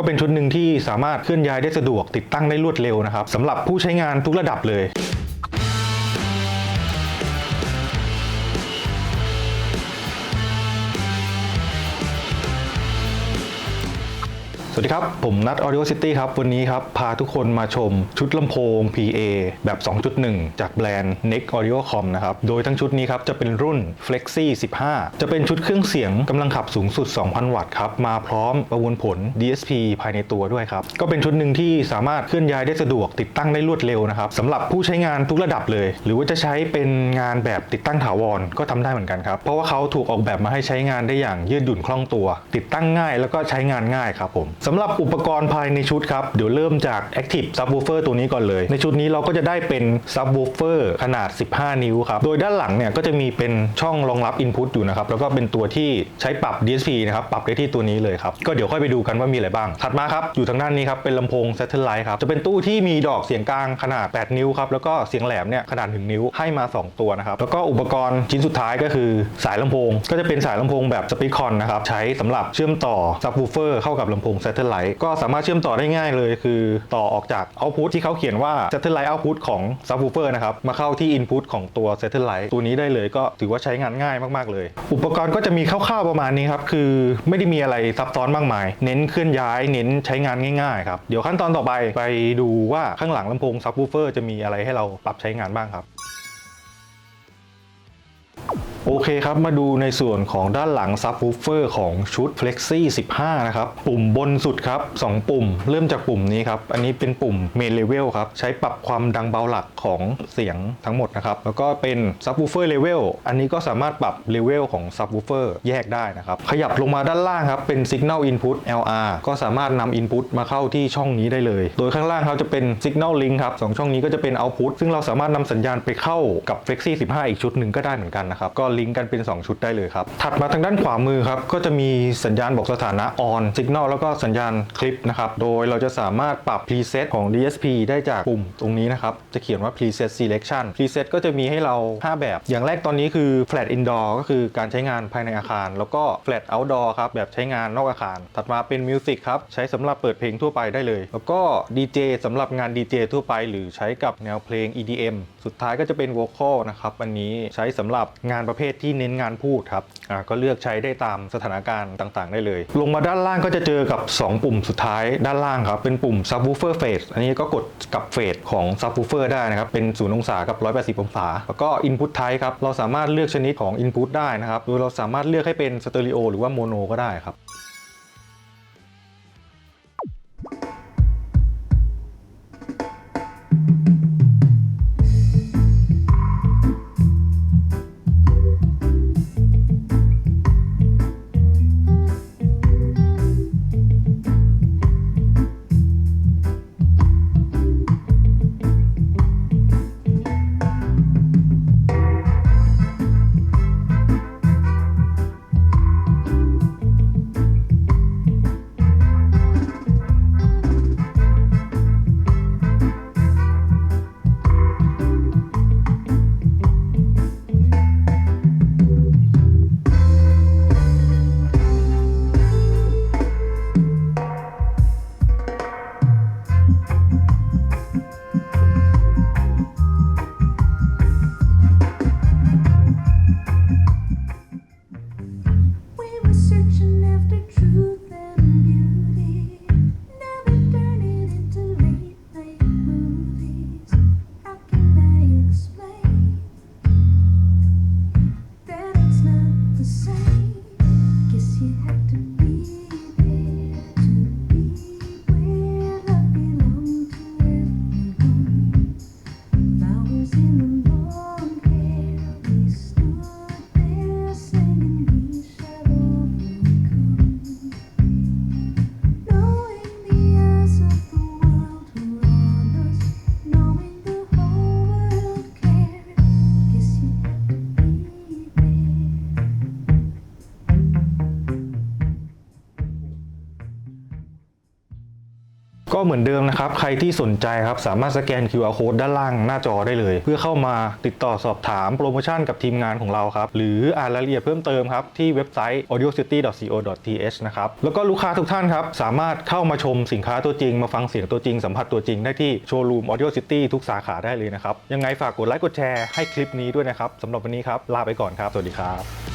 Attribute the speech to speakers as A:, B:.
A: ก็เป็นชุดหนึ่งที่สามารถเคลื่อนย้ายได้สะดวกติดตั้งได้รวดเร็วนะครับสำหรับผู้ใช้งานทุกระดับเลย สวัสดีครับ ผมนัท Audio City ครับ วันนี้ครับ พาทุกคนมาชมชุดลำโพง PA แบบ 2.1 จากแบรนด์ Neck Audio Com นะครับ โดยทั้งชุดนี้ครับ จะเป็นรุ่น Flexi 15 จะเป็นชุดเครื่องเสียงกำลังขับสูงสุด 2,000 วัตต์ครับ มาพร้อมประมวลผล DSP ภายในตัวด้วยครับ ก็เป็นชุดหนึ่งที่สามารถเคลื่อนย้ายได้สะดวกติดตั้งได้รวดเร็วนะครับสำหรับผู้ใช้งานทุกระดับเลย หรือว่าจะใช้เป็นงานแบบติดตั้งถาวรก็ทำได้เหมือนกันครับเพราะว่าเขาถูกออกแบบมาให้ใช้งานได้อย่างยืดหยุ่นคล่องตัว ติดตั้งง่ายแล้วก็ใช้งานง่ายครับผมสำหรับอุปกรณ์ภายในชุดครับ เดี๋ยวเริ่มจาก Active Subwoofer ตัวนี้ก่อนเลย ในชุดนี้เราก็จะได้เป็น Subwoofer ขนาด 15 นิ้วครับ โดยด้านหลังเนี่ยก็จะมีเป็นช่องรองรับ Input อยู่นะครับ แล้วก็เป็นตัวที่ใช้ปรับ DSP นะครับ ปรับได้ที่ตัวนี้เลยครับ ก็เดี๋ยวค่อยไปดูกันว่ามีอะไรบ้าง ถัดมาครับ อยู่ทางด้านนี้ครับ เป็นลำโพง Satellite ครับ จะเป็นตู้ที่มีดอกเสียงกลางขนาด 8 นิ้วครับ แล้วก็เสียงแหลมเนี่ยขนาด 1 นิ้วให้มา 2 ตัวนะครับ แล้วก็อุปกรณ์ชิ้นสุดท้ายก็คือสายลำโพง ก็จะเป็นสายลำโพงแบบ Speakon นะครับ ใช้สำหรับเชื่อมต่อ Subwoofer เข้ากับลำโพง Satellite ก็สามารถเชื่อมต่อได้ง่ายเลย คือต่อออกจาก Output ที่เขาเขียนว่า Satellite Output ของ Subwoofer นะครับ มาเข้าที่ Input ของตัว Satellite ตัวนี้ได้เลยก็ถือว่าใช้งานง่ายมากๆเลย อุปกรณ์ก็จะมีคร่าวๆประมาณนี้ครับ คือไม่ได้มีอะไรซับซ้อนมากมาย เน้นเคลื่อนย้าย เน้นใช้งานง่ายๆครับเดี๋ยวขั้นตอนต่อไปไปดูว่าข้างหลังลำโพง Subwoofer จะมีอะไรให้เราปรับใช้งานบ้างครับ โอเคครับ มาดูในส่วนของด้านหลังซับ w ูเฟอร์ของชุด Flexi 15 นะครับ ปุ่มบนสุดครับ 2 ปุ่ม เริ่มจากปุ่มนี้ครับ อันนี้เป็นปุ่ม Main Level ครับ ใช้ปรับความดังเบาหลักของเสียงทั้งหมดนะครับ แล้วก็เป็น Subwoofer Level อันนี้ก็สามารถปรับ Level ของ Subwoofer แยกได้นะครับ ขยับลงมาด้านล่างครับ เป็น Signal Input LR ก็สามารถนำ Input มาเข้าที่ช่องนี้ได้เลย โดยข้างล่างครับจะเป็น Signal Link ครับสองช่องนี้ก็จะเป็น Output ซึ่งเราสามารถนำสัญญาณไปเข้ากับ Flexi 15 อีกชุดหนึ่งก็ได้เหมือนกันนะครับก็ลิงก์กันเป็น 2 ชุดได้เลยครับ ถัดมาทางด้านขวามือครับก็จะมีสัญญาณบอกสถานะ on signal แล้วก็สัญญาณคลิปนะครับโดยเราจะสามารถปรับ preset ของ DSP ได้จากปุ่มตรงนี้นะครับจะเขียนว่า preset selection preset ก็จะมีให้เรา 5 แบบ อย่างแรกตอนนี้คือ flat indoor ก็คือการใช้งานภายในอาคาร แล้วก็ flat outdoor ครับแบบใช้งานนอกอาคาร ถัดมาเป็น music ครับใช้สำหรับเปิดเพลงทั่วไปได้เลย แล้วก็ DJ สำหรับงาน DJ ทั่วไป หรือใช้กับแนวเพลง EDM สุดท้ายก็จะเป็น vocal นะครับอันนี้ใช้สำหรับงานประเภทที่เน้นงานพูดครับอ่าก็เลือกใช้ได้ตามสถานการณ์ต่างๆ ได้เลย ลงมาด้านล่างก็จะเจอกับ 2 ปุ่มสุดท้ายด้านล่างครับเป็นปุ่ม subwoofer phase อันนี้ก็กดกับเฟสของ subwoofer ได้นะครับเป็น0องศากับ 180 องศา แล้วก็ input type ครับเราสามารถเลือกชนิดของ input ได้นะครับโดยเราสามารถเลือกให้เป็นสเตอริโอหรือว่าโมโนก็ได้ครับ ก็เหมือนเดิมนะครับ ใครที่สนใจครับสามารถสแกน QR code ด้านล่างหน้าจอได้เลย เพื่อเข้ามาติดต่อสอบถามโปรโมชั่นกับทีมงานของเราครับหรืออ่านรายละเอียดเพิ่มเติมครับที่เว็บไซต์ audiocity.co.th นะครับแล้วก็ลูกค้าทุกท่านครับสามารถเข้ามาชมสินค้าตัวจริง มาฟังเสียงตัวจริง สัมผัสตัวจริงได้ที่โชว์รูม Audio City ทุกสาขาได้เลยนะครับยังไงฝากกดไลค์กดแชร์ให้คลิปนี้ด้วยนะครับสำหรับวันนี้ครับลาไปก่อนครับสวัสดีครับ